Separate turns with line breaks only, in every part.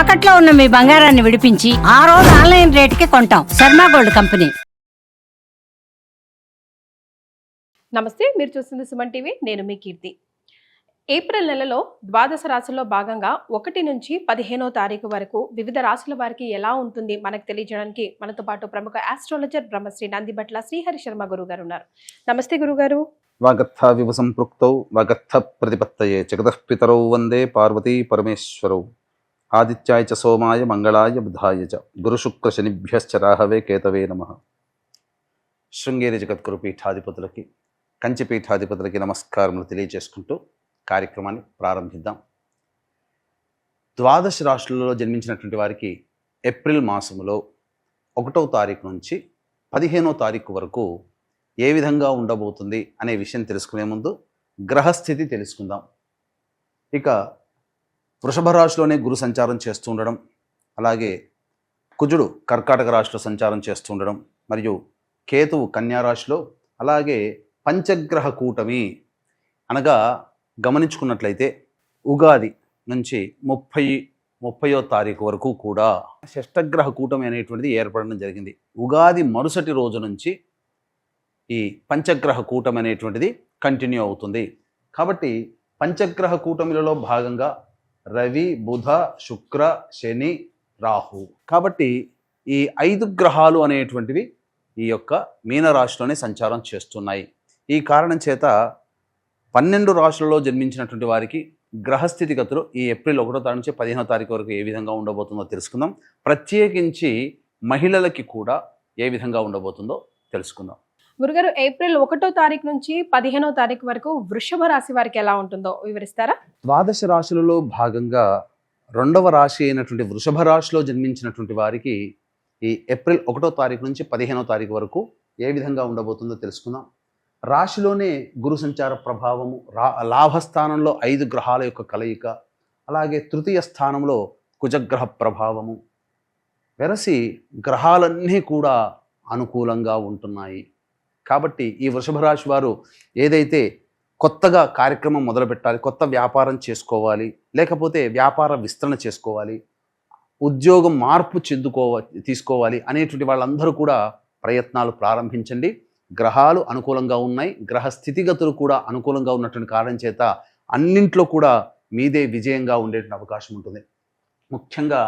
తాకట్లో ఉన్న మీ బంగారాన్ని విడిపించి ఆ రోజు ఆన్లైన్ రేటుకి కొంటాం. Sharma gold company.
నమస్తే మీరు చూస్తుంది సుమన్ టీవీ నేను మీ కీర్తి. ఏప్రిల్ నెలలో ద్వాదశ రాశుల్లో భాగంగా ఒకటి నుంచి పదిహేనో తారీఖు వరకు వివిధ రాశుల వారికి ఎలా ఉంటుంది మనకు తెలియజేయడానికి మనతో పాటు ప్రముఖ ఆస్ట్రాలజర్ బ్రహ్మశ్రీ నందిబట్ల శ్రీహరి శర్మ గురువు గారు ఉన్నారు. నమస్తే గురుగారు.
వాగర్థ వివ సంపృక్తౌ వాగర్థ ప్రతిపత్తయే జగతః పితరౌ వందే పార్వతీ పరమేశ్వరౌ. ఆదిత్యాయ చ సోమాయ మంగళాయ బుధాయ చ. గురుశుక్ర శనిభ్యశ్చ రాహవే కేతవే నమ. శృంగేరి జగద్గురు పీఠాధిపతులకి కంచి పీఠాధిపతులకి నమస్కారములు తెలియజేసుకుంటూ కార్యక్రమాన్ని ప్రారంభిద్దాం. ద్వాదశ రాష్ట్రాలలో జన్మించినటువంటి వారికి ఏప్రిల్ మాసములో ఒకటో తారీఖు నుంచి పదిహేనో తారీఖు వరకు ఏ విధంగా ఉండబోతుంది అనే విషయం తెలుసుకునే ముందు గ్రహస్థితి తెలుసుకుందాం. ఇక వృషభ రాశిలోనే గురు సంచారం చేస్తూ ఉండడం అలాగే కుజుడు కర్కాటక రాశిలో సంచారం చేస్తూ ఉండడం మరియు కేతువు కన్యా రాశిలో అలాగే పంచగ్రహ కూటమి అనగా గమనించుకున్నట్లయితే ఉగాది నుంచి ముప్పై ముప్పయో తారీఖు వరకు కూడా షష్టగ్రహ కూటమి అనేటువంటిది ఏర్పడడం జరిగింది. ఉగాది మరుసటి రోజు నుంచి ఈ పంచగ్రహ కూటమి అనేటువంటిది కంటిన్యూ అవుతుంది. కాబట్టి పంచగ్రహ కూటమిలలో భాగంగా రవి బుధ శుక్ర శని రాహు. కాబట్టి ఈ ఐదు గ్రహాలు అనేటువంటివి ఈ యొక్క మీనరాశిలోనే సంచారం చేస్తున్నాయి. ఈ కారణం చేత పన్నెండు రాశులలో జన్మించినటువంటి వారికి గ్రహస్థితిగతులు ఈ ఏప్రిల్ ఒకటో తారీఖు నుంచి పదిహేనో తారీఖు వరకు ఏ విధంగా ఉండబోతుందో తెలుసుకుందాం. ప్రత్యేకించి మహిళలకి కూడా ఏ విధంగా ఉండబోతుందో తెలుసుకుందాం.
గురుగారు ఏప్రిల్ ఒకటో తారీఖు నుంచి పదిహేనో తారీఖు వరకు వృషభ రాశి వారికి ఎలా ఉంటుందో వివరిస్తారా?
ద్వాదశ రాశులలో భాగంగా రెండవ రాశి అయినటువంటి వృషభ రాశిలో జన్మించినటువంటి వారికి ఈ ఏప్రిల్ ఒకటో తారీఖు నుంచి పదిహేనో తారీఖు వరకు ఏ విధంగా ఉండబోతుందో తెలుసుకుందాం. రాశిలోనే గురు సంచార ప్రభావము రా లాభస్థానంలో ఐదు గ్రహాల యొక్క కలయిక అలాగే తృతీయ స్థానంలో కుజగ్రహ ప్రభావము. వెరసి గ్రహాలన్నీ కూడా అనుకూలంగా ఉంటున్నాయి. కాబట్టి ఈ వృషభ రాశి వారు ఏదైతే కొత్తగా కార్యక్రమం మొదలు పెట్టాలి కొత్త వ్యాపారం చేసుకోవాలి లేకపోతే వ్యాపార విస్తరణ చేసుకోవాలి ఉద్యోగం మార్పు చెందుకోవ తీసుకోవాలి అనేటువంటి వాళ్ళందరూ కూడా ప్రయత్నాలు ప్రారంభించండి. గ్రహాలు అనుకూలంగా ఉన్నాయి. గ్రహ స్థితిగతులు కూడా అనుకూలంగా ఉన్నటువంటి కారణం చేత అన్నింట్లో కూడా మీదే విజయంగా ఉండేటువంటి అవకాశం ఉంటుంది. ముఖ్యంగా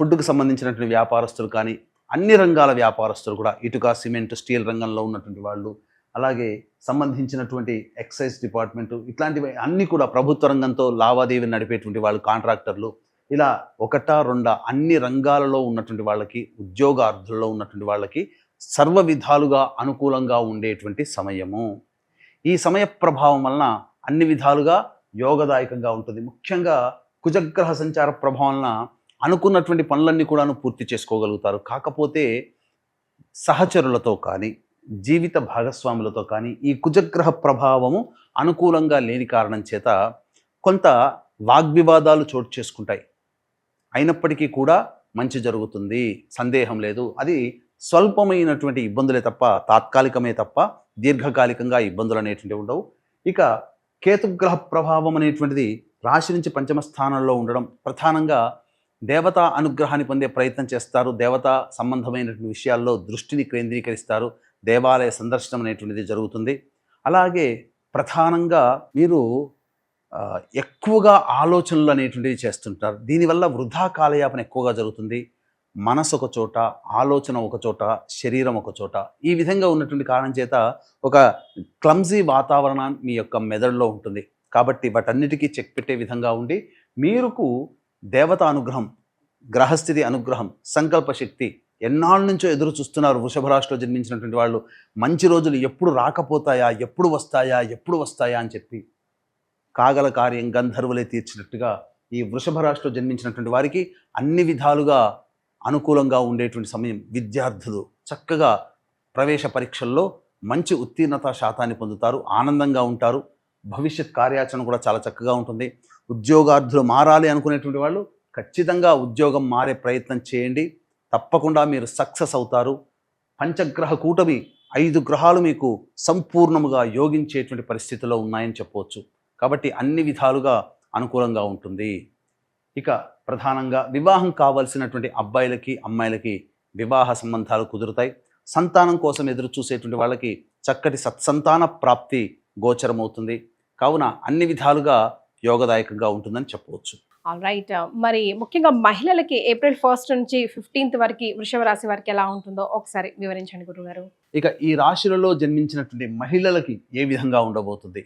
ఫుడ్కు సంబంధించినటువంటి వ్యాపారస్తులు కానీ అన్ని రంగాల వ్యాపారస్తులు కూడా ఇటుక సిమెంట్ స్టీల్ రంగంలో ఉన్నటువంటి వాళ్ళు అలాగే సంబంధించినటువంటి ఎక్సైజ్ డిపార్ట్మెంటు ఇట్లాంటివి అన్నీ కూడా ప్రభుత్వ రంగంతో లావాదేవీలు నడిపేటువంటి వాళ్ళు కాంట్రాక్టర్లు. ఇలా ఒకటా రెండా అన్ని రంగాలలో ఉన్నటువంటి వాళ్ళకి ఉద్యోగార్థుల్లో ఉన్నటువంటి వాళ్ళకి సర్వ విధాలుగా అనుకూలంగా ఉండేటువంటి సమయము. ఈ సమయ ప్రభావం వలన అన్ని విధాలుగా యోగదాయకంగా ఉంటుంది. ముఖ్యంగా కుజగ్రహ సంచార ప్రభావం వలన అనుకున్నటువంటి పనులన్నీ కూడాను పూర్తి చేసుకోగలుగుతారు. కాకపోతే సహచరులతో కానీ జీవిత భాగస్వాములతో కానీ ఈ కుజగ్రహ ప్రభావము అనుకూలంగా లేని కారణం చేత కొంత వాగ్వివాదాలు చోటు చేసుకుంటాయి. అయినప్పటికీ కూడా మంచి జరుగుతుంది. సందేహం లేదు. అది స్వల్పమైనటువంటి ఇబ్బందులే తప్ప తాత్కాలికమే తప్ప దీర్ఘకాలికంగా ఇబ్బందులు అనేటువంటివి ఉండవు. ఇక కేతుగ్రహ ప్రభావం అనేటువంటిది రాశి నుంచి పంచమ స్థానంలో ఉండడం ప్రధానంగా దేవతా అనుగ్రహాన్ని పొందే ప్రయత్నం చేస్తారు. దేవతా సంబంధమైనటువంటి విషయాల్లో దృష్టిని కేంద్రీకరిస్తారు. దేవాలయ సందర్శనం అనేటువంటిది జరుగుతుంది. అలాగే ప్రధానంగా మీరు ఎక్కువగా ఆలోచనలు అనేటువంటివి చేస్తుంటారు. దీనివల్ల వృధా కాలయాపన ఎక్కువగా జరుగుతుంది. మనసు ఒక చోట ఆలోచన ఒక చోట శరీరం ఒక చోట. ఈ విధంగా ఉన్నటువంటి కారణం చేత ఒక క్లమ్జీ వాతావరణం మీ యొక్క మెదడులో ఉంటుంది. కాబట్టి వాటన్నిటికీ చెక్ పెట్టే విధంగా ఉండి మీరుకు దేవత అనుగ్రహం గ్రహస్థితి అనుగ్రహం సంకల్పశక్తి ఎన్నాళ్ళ నుంచో ఎదురు చూస్తున్నారు వృషభ రాశిలో జన్మించినటువంటి వాళ్ళు. మంచి రోజులు ఎప్పుడు రాకపోతాయా? ఎప్పుడు వస్తాయా? ఎప్పుడు వస్తాయా అని చెప్పి కాగల కార్యం గంధర్వులే తీర్చినట్టుగా ఈ వృషభ రాశిలో జన్మించినటువంటి వారికి అన్ని విధాలుగా అనుకూలంగా ఉండేటువంటి సమయం విద్యార్థులు. చక్కగా ప్రవేశ పరీక్షల్లో మంచి ఉత్తీర్ణత శాతాన్ని పొందుతారు ఆనందంగా ఉంటారు. భవిష్యత్ కార్యాచరణ కూడా చాలా చక్కగా ఉంటుంది. ఉద్యోగార్థులు మారాలి అనుకునేటువంటి వాళ్ళు ఖచ్చితంగా ఉద్యోగం మారే ప్రయత్నం చేయండి. తప్పకుండా మీరు సక్సెస్ అవుతారు. పంచగ్రహ కూటమి ఐదు గ్రహాలు మీకు సంపూర్ణముగా యోగించేటువంటి పరిస్థితిలో ఉన్నాయని చెప్పవచ్చు. కాబట్టి అన్ని విధాలుగా అనుకూలంగా ఉంటుంది. ఇక ప్రధానంగా వివాహం కావాల్సినటువంటి అబ్బాయిలకి అమ్మాయిలకి వివాహ సంబంధాలు కుదురుతాయి. సంతానం కోసం ఎదురు చూసేటువంటి వాళ్ళకి చక్కటి సత్సంతాన ప్రాప్తి గోచరమవుతుంది. కావున అన్ని విధాలుగా యోగదాయకంగా ఉంటుందని చెప్పవచ్చు.
రైట్ మరి ముఖ్యంగా మహిళలకి ఏప్రిల్ ఫస్ట్ నుంచి ఫిఫ్టీన్త్ వరకు వృషభ రాశి వారికి ఎలా ఉంటుందో ఒకసారి వివరించండి గురుగారు
ఇక ఈ రాశులలో జన్మించినటువంటి మహిళలకి ఏ విధంగా ఉండబోతుంది?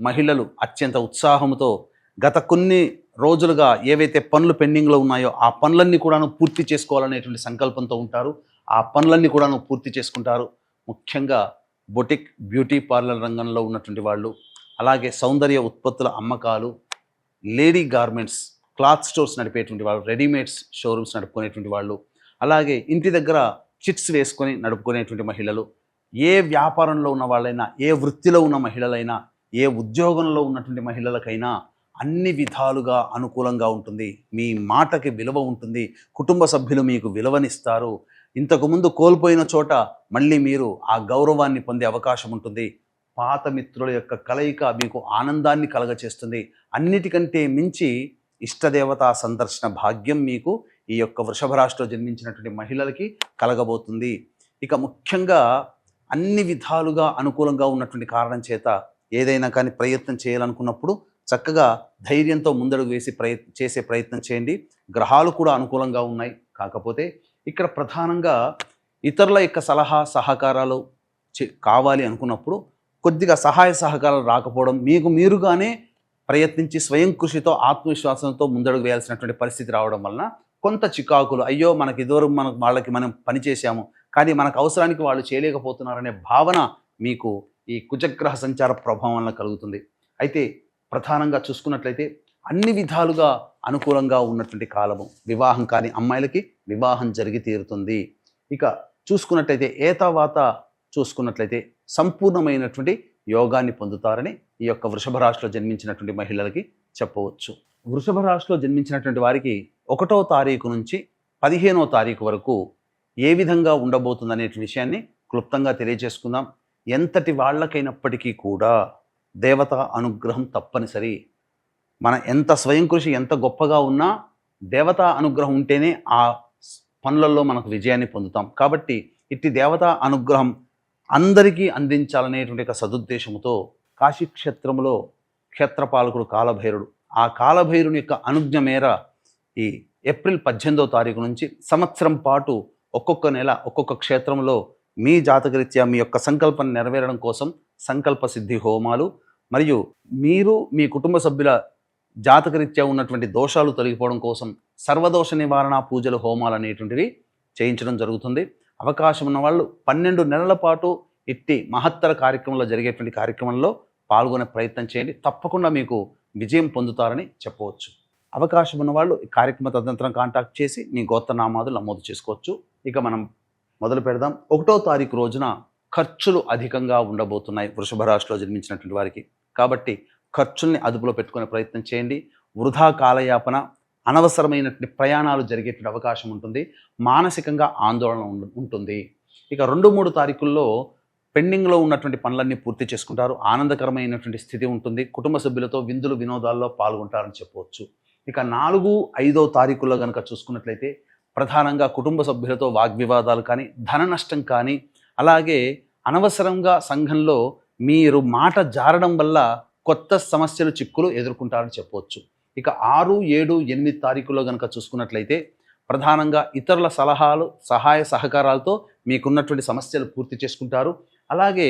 మహిళలు అత్యంత ఉత్సాహంతో గత కొన్ని రోజులుగా ఏవైతే పనులు పెండింగ్లో ఉన్నాయో ఆ పనులన్నీ కూడాను పూర్తి చేసుకోవాలనేటువంటి సంకల్పంతో ఉంటారు. ఆ పనులన్నీ కూడాను పూర్తి చేసుకుంటారు. ముఖ్యంగా బొటిక్ బ్యూటీ పార్లర్ రంగంలో ఉన్నటువంటి వాళ్ళు అలాగే సౌందర్య ఉత్పత్తుల అమ్మకాలు లేడీ గార్మెంట్స్ క్లాత్ స్టోర్స్ నడిపేటువంటి వాళ్ళు రెడీమేడ్స్ షోరూమ్స్ నడుపుకునేటువంటి వాళ్ళు అలాగే ఇంటి దగ్గర చిట్స్ వేసుకొని నడుపుకునేటువంటి మహిళలు ఏ వ్యాపారంలో ఉన్న వాళ్ళైనా ఏ వృత్తిలో ఉన్న మహిళలైనా ఏ ఉద్యోగంలో ఉన్నటువంటి మహిళలకైనా అన్ని విధాలుగా అనుకూలంగా ఉంటుంది. మీ మాటకి విలువ ఉంటుంది. కుటుంబ సభ్యులు మీకు విలువనిస్తారు. ఇంతకుముందు కోల్పోయిన చోట మళ్ళీ మీరు ఆ గౌరవాన్ని పొందే అవకాశం ఉంటుంది. పాత మిత్రుల యొక్క కలయిక మీకు ఆనందాన్ని కలగచేస్తుంది. అన్నిటికంటే మించి ఇష్టదేవతా సందర్శన భాగ్యం మీకు ఈ యొక్క వృషభ రాశిలో జన్మించినటువంటి మహిళలకి కలగబోతుంది. ఇక ముఖ్యంగా అన్ని విధాలుగా అనుకూలంగా ఉన్నటువంటి కారణం చేత ఏదైనా కానీ ప్రయత్నం చేయాలనుకున్నప్పుడు చక్కగా ధైర్యంతో ముందడుగు వేసి ప్రయత్ చేసే ప్రయత్నం చేయండి. గ్రహాలు కూడా అనుకూలంగా ఉన్నాయి. కాకపోతే ఇక్కడ ప్రధానంగా ఇతరుల యొక్క సలహా సహకారాలు చే- కావాలి అనుకున్నప్పుడు కొద్దిగా సహాయ సహకారాలు రాకపోవడం మీకు మీరుగానే ప్రయత్నించి స్వయం కృషితో ఆత్మవిశ్వాసంతో ముందడుగు వేయాల్సినటువంటి పరిస్థితి రావడం వలన కొంత చికాకులు అయ్యో మనకి ఇదివరకు మన వాళ్ళకి మనం పని చేశాము కానీ మనకు అవసరానికి వాళ్ళు చేయలేకపోతున్నారనే భావన మీకు ఈ కుజగ్రహ సంచార ప్రభావం వలన కలుగుతుంది. అయితే ప్రధానంగా చూసుకున్నట్లయితే అన్ని విధాలుగా అనుకూలంగా ఉన్నటువంటి కాలము. వివాహం కాని అమ్మాయిలకి వివాహం జరిగి తీరుతుంది. ఇక చూసుకున్నట్లయితే ఏతావాత చూసుకున్నట్లయితే సంపూర్ణమైనటువంటి యోగాన్ని పొందుతారని ఈ యొక్క వృషభ రాశిలో జన్మించినటువంటి మహిళలకి చెప్పవచ్చు. వృషభ రాశిలో జన్మించినటువంటి వారికి ఒకటో తారీఖు నుంచి పదిహేనో తారీఖు వరకు ఏ విధంగా ఉండబోతుందనే విషయాన్ని క్లుప్తంగా తెలియజేసుకుందాం. ఎంతటి వాళ్ళకైనప్పటికీ కూడా దేవత అనుగ్రహం తప్పనిసరి. మన ఎంత స్వయం కృషి ఎంత గొప్పగా ఉన్నా దేవతా అనుగ్రహం ఉంటేనే ఆ పనులలో మనకు విజయాన్ని పొందుతాం. కాబట్టి ఇట్టి దేవతా అనుగ్రహం అందరికీ అందించాలనేటువంటి ఒక సదుద్దేశంతో కాశీక్షేత్రంలో క్షేత్రపాలకుడు కాలభైరుడు. ఆ కాలభైరుని యొక్క అనుజ్ఞ మేర ఈ ఏప్రిల్ పద్దెనిమిదో తారీఖు నుంచి సంవత్సరం పాటు ఒక్కొక్క నెల ఒక్కొక్క క్షేత్రంలో మీ జాతకరీత్యా మీ యొక్క సంకల్పం నెరవేరడం కోసం సంకల్ప సిద్ధి హోమాలు మరియు మీరు మీ కుటుంబ సభ్యుల జాతకరీత్యా ఉన్నటువంటి దోషాలు తొలగిపోవడం కోసం సర్వదోష నివారణ పూజలు హోమాలు అనేటువంటివి చేయించడం జరుగుతుంది. అవకాశం ఉన్న వాళ్ళు పన్నెండు నెలల పాటు ఇట్టి మహత్తర కార్యక్రమంలో జరిగేటువంటి కార్యక్రమంలో పాల్గొనే ప్రయత్నం చేయండి. తప్పకుండా మీకు విజయం పొందుతారని చెప్పవచ్చు. అవకాశం ఉన్నవాళ్ళు ఈ కార్యక్రమ తదనంతరం కాంటాక్ట్ చేసి మీ గోత్రనామాదులు నమోదు చేసుకోవచ్చు. ఇక మనం మొదలు పెడదాం. ఒకటో తారీఖు రోజున ఖర్చులు అధికంగా ఉండబోతున్నాయి. వృషభ రాశిలో జన్మించినటువంటి వారికి. కాబట్టి ఖర్చుల్ని అదుపులో పెట్టుకునే ప్రయత్నం చేయండి. వృధా కాలయాపన అనవసరమైనటువంటి ప్రయాణాలు జరిగేటువంటి అవకాశం ఉంటుంది. మానసికంగా ఆందోళన ఉంటుంది. ఇక రెండు మూడు తారీఖుల్లో పెండింగ్లో ఉన్నటువంటి పనులన్నీ పూర్తి చేసుకుంటారు. ఆనందకరమైనటువంటి స్థితి ఉంటుంది. కుటుంబ సభ్యులతో విందులు వినోదాల్లో పాల్గొంటారని చెప్పవచ్చు. ఇక నాలుగు ఐదో తారీఖుల్లో కనుక చూసుకున్నట్లయితే ప్రధానంగా కుటుంబ సభ్యులతో వాగ్వివాదాలు కానీ ధన నష్టం కానీ అలాగే అనవసరంగా సంఘంలో మీరు మాట జారడం వల్ల కొత్త సమస్యలు చిక్కులు ఎదుర్కొంటారని చెప్పవచ్చు. ఇక ఆరు ఏడు ఎనిమిది తారీఖుల్లో కనుక చూసుకున్నట్లయితే ప్రధానంగా ఇతరుల సలహాలు సహాయ సహకారాలతో మీకున్నటువంటి సమస్యలు పూర్తి చేసుకుంటారు. అలాగే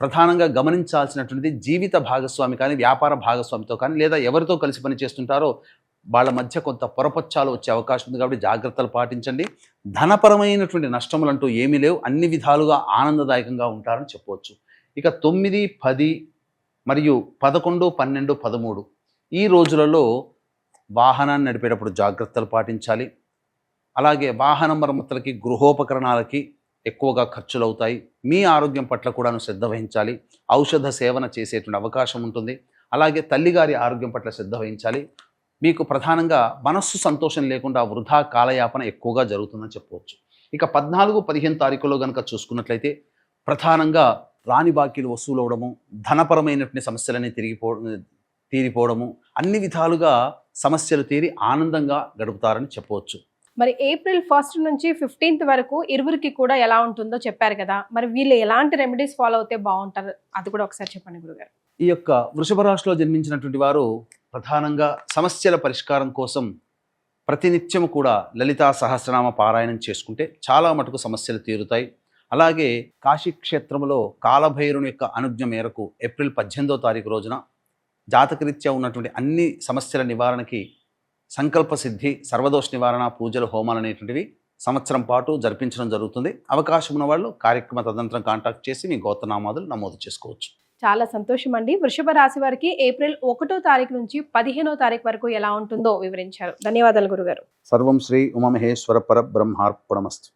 ప్రధానంగా గమనించాల్సినటువంటిది జీవిత భాగస్వామి కానీ వ్యాపార భాగస్వామితో కానీ లేదా ఎవరితో కలిసి పని చేస్తుంటారో వాళ్ళ మధ్య కొంత పొరపచ్చాలు వచ్చే అవకాశం ఉంది కాబట్టి జాగ్రత్తలు పాటించండి. ధనపరమైనటువంటి నష్టములు అంటూ ఏమీ లేవు. అన్ని విధాలుగా ఆనందదాయకంగా ఉంటారని చెప్పవచ్చు. ఇక తొమ్మిది పది మరియు పదకొండు పన్నెండు పదమూడు ఈ రోజులలో వాహనాన్ని నడిపేటప్పుడు జాగ్రత్తలు పాటించాలి. అలాగే వాహన మరమ్మతులకి గృహోపకరణాలకి ఎక్కువగా ఖర్చులు అవుతాయి మీ ఆరోగ్యం పట్ల కూడాను శ్రద్ధ వహించాలి. ఔషధ సేవన చేసేటువంటి అవకాశం ఉంటుంది. అలాగే తల్లిగారి ఆరోగ్యం పట్ల శ్రద్ధ వహించాలి. మీకు ప్రధానంగా మనస్సు సంతోషం లేకుండా వృధా కాలయాపన ఎక్కువగా జరుగుతుందని చెప్పవచ్చు. ఇక పద్నాలుగు పదిహేను తారీఖులో కనుక చూసుకున్నట్లయితే ప్రధానంగా రాని బాకీలు వసూలు అవడము ధనపరమైనటువంటి సమస్యలన్నీ తిరిగిపో తీరిపోవడము అన్ని విధాలుగా సమస్యలు తీరి ఆనందంగా గడుపుతారని చెప్పవచ్చు.
మరి ఏప్రిల్ ఫస్ట్ నుంచి ఫిఫ్టీన్త్ వరకు ఇరువురికి కూడా ఎలా ఉంటుందో చెప్పారు కదా మరి వీళ్ళు ఎలాంటి రెమెడీస్ ఫాలో అవుతే బాగుంటారు? అది కూడా ఒకసారి చెప్పండి గురుగారు.
ఈ యొక్క వృషభ రాశిలో జన్మించినటువంటి వారు ప్రధానంగా సమస్యల పరిష్కారం కోసం ప్రతినిత్యం కూడా లలితా సహస్రనామ పారాయణం చేసుకుంటే చాలా మటుకు సమస్యలు తీరుతాయి. అలాగే కాశీ క్షేత్రంలో కాలభైరుని యొక్క అనుజ్ఞ మేరకు ఏప్రిల్ పద్దెనిమిదో తారీఖు రోజున జాతకరీత్యా ఉన్నటువంటి అన్ని సమస్యల నివారణకి సంకల్ప సిద్ధి సర్వదోష నివారణ పూజలు హోమాలు అనేటువంటివి సంవత్సరం పాటు జరిపించడం జరుగుతుంది. అవకాశం ఉన్న వాళ్ళు కార్యక్రమ తదనంతరం కాంటాక్ట్ చేసి మీ గోత్రనామాదులు నమోదు చేసుకోవచ్చు.
చాలా సంతోషం అండి వృషభ రాశి వారికి ఏప్రిల్ ఒకటో తారీఖు నుంచి పదిహేనో తారీఖు వరకు ఎలా ఉంటుందో వివరించారు. ధన్యవాదాలు గురుగారు.
సర్వం శ్రీ ఉమామహేశ్వర పరబ్రహ్మార్పణమస్తు